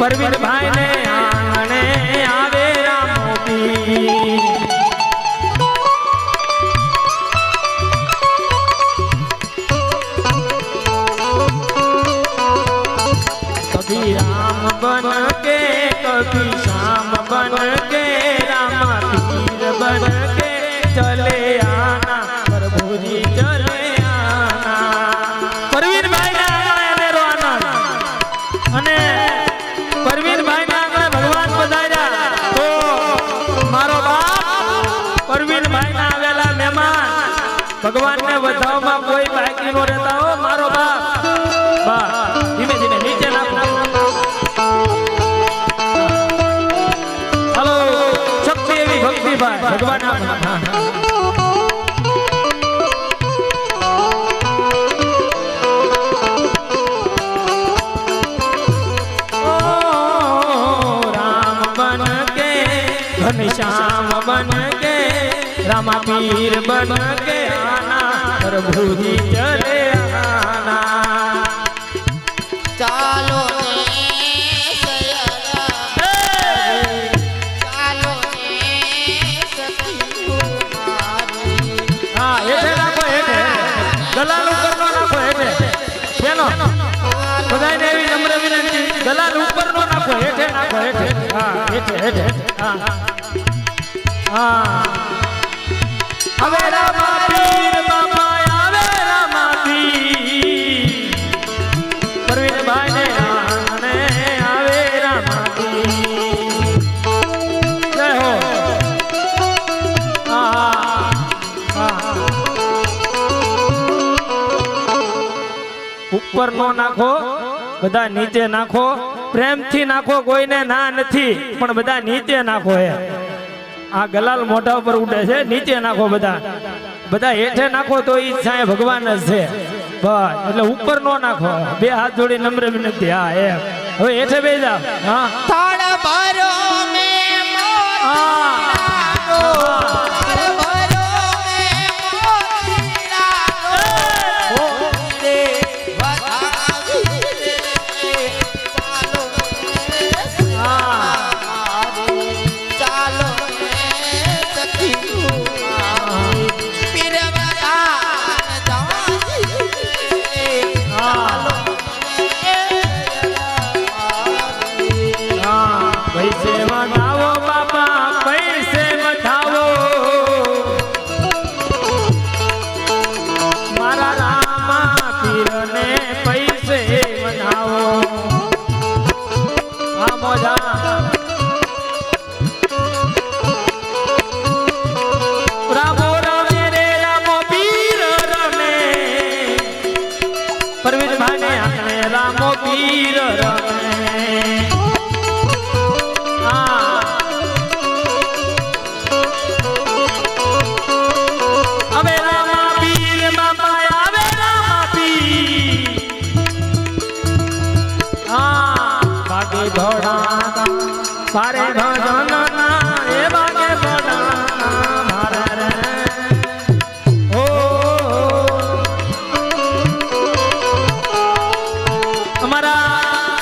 પરવીનભાઈ ને આંગણે આવે રામોબી કભી રામ બન કે કભી શ્યામ બન કે ભગવાનને વધાવમાં કોઈ બાકી નો રહેતા હો મારો બાપ બા ધીમે ધીમે નીચે નાખો હાલો શક્તિ એવી ભક્તિભાઈ ભગવાન આપે. હા, હા. ओ राम बन આમાં પીર બન કે આના પ્રભુજી ચલે આના. ચાલો દલાલ ઉપરનો નાખો હેઠે. પેલો બધાને એવી નમ્ર વિનંતી દલાલ હા. હવે રામા ઉપર નો નાખો, બધા નીચે નાખો. પ્રેમથી નાખો, કોઈને ના નથી, પણ બધા નીચે નાખો હે આ ગલાલ મોઢા ઉપર ઉડે છે, નીચે નાખો બધા. બધા હેઠે નાખો તો એ છાંય ભગવાન જ છે. બસ, એટલે ઉપર નો નાખો. બે હાથ જોડી નમ્ર વિનંતી. હા, એમ. હવે હેઠે બે જાવ હા. હા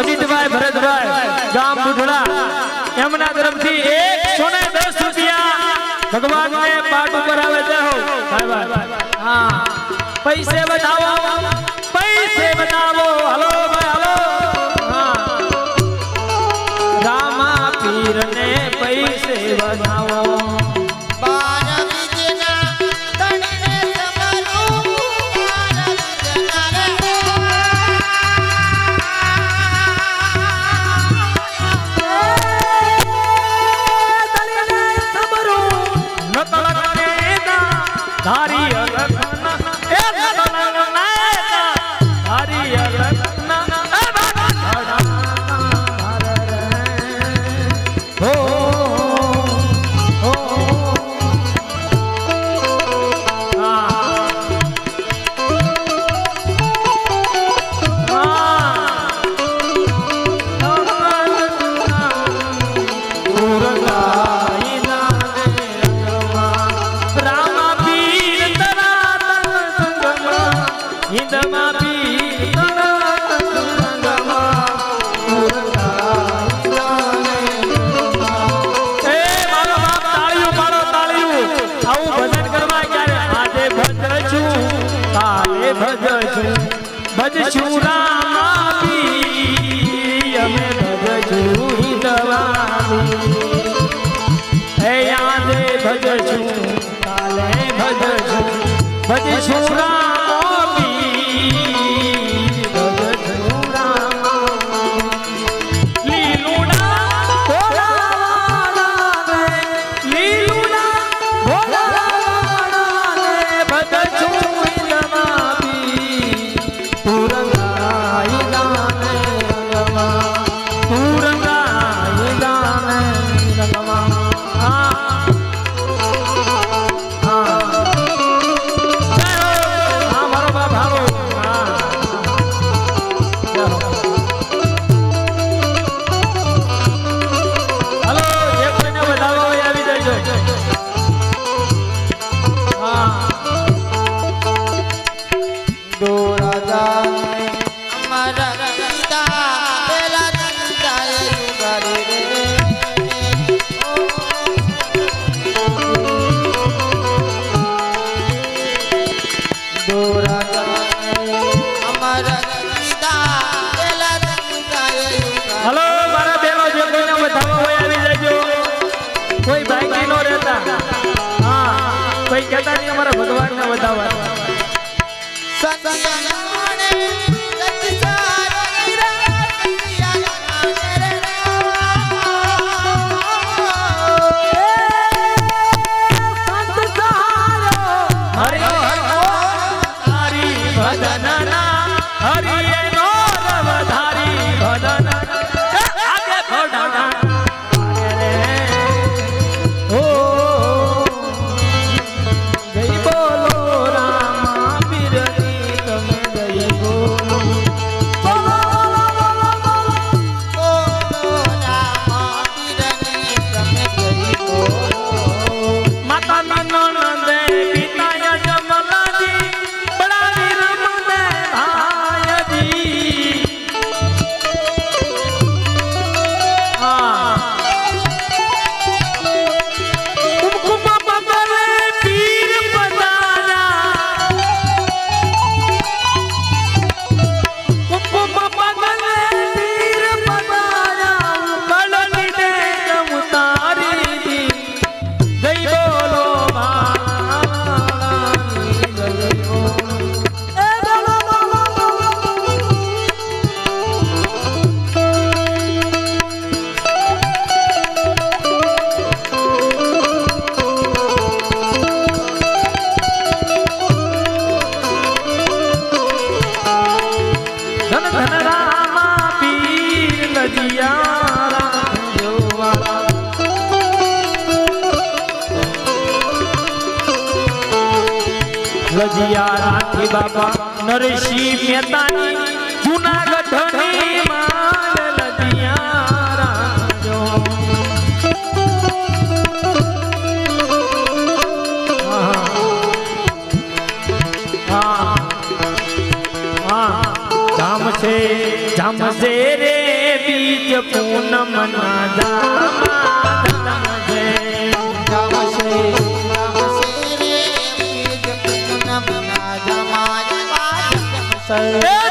અજીતભાઈ ભરતભાઈ, ગામ બુઢડા એમના તરફથી એકસો ને દસ રૂપિયા. ભગવાન ને પાટ ઉપર આવે છે હો. હા. પૈસે બતાવો ભજું ભજશું રામાવી અમે ભજું દવાની. હે યાદે ભજશું કાલે ભજશું ભજશું રામ. કઈ કહેતા નહીં અમારા ભગવાનને વધાવવા. છે બાબા નરસિંહ મહેતાની જુનાગઢની માલ લદિયા રાજો. હા હા. જામ રે બીજ પૂનમ ના જામ છે Nossa! É...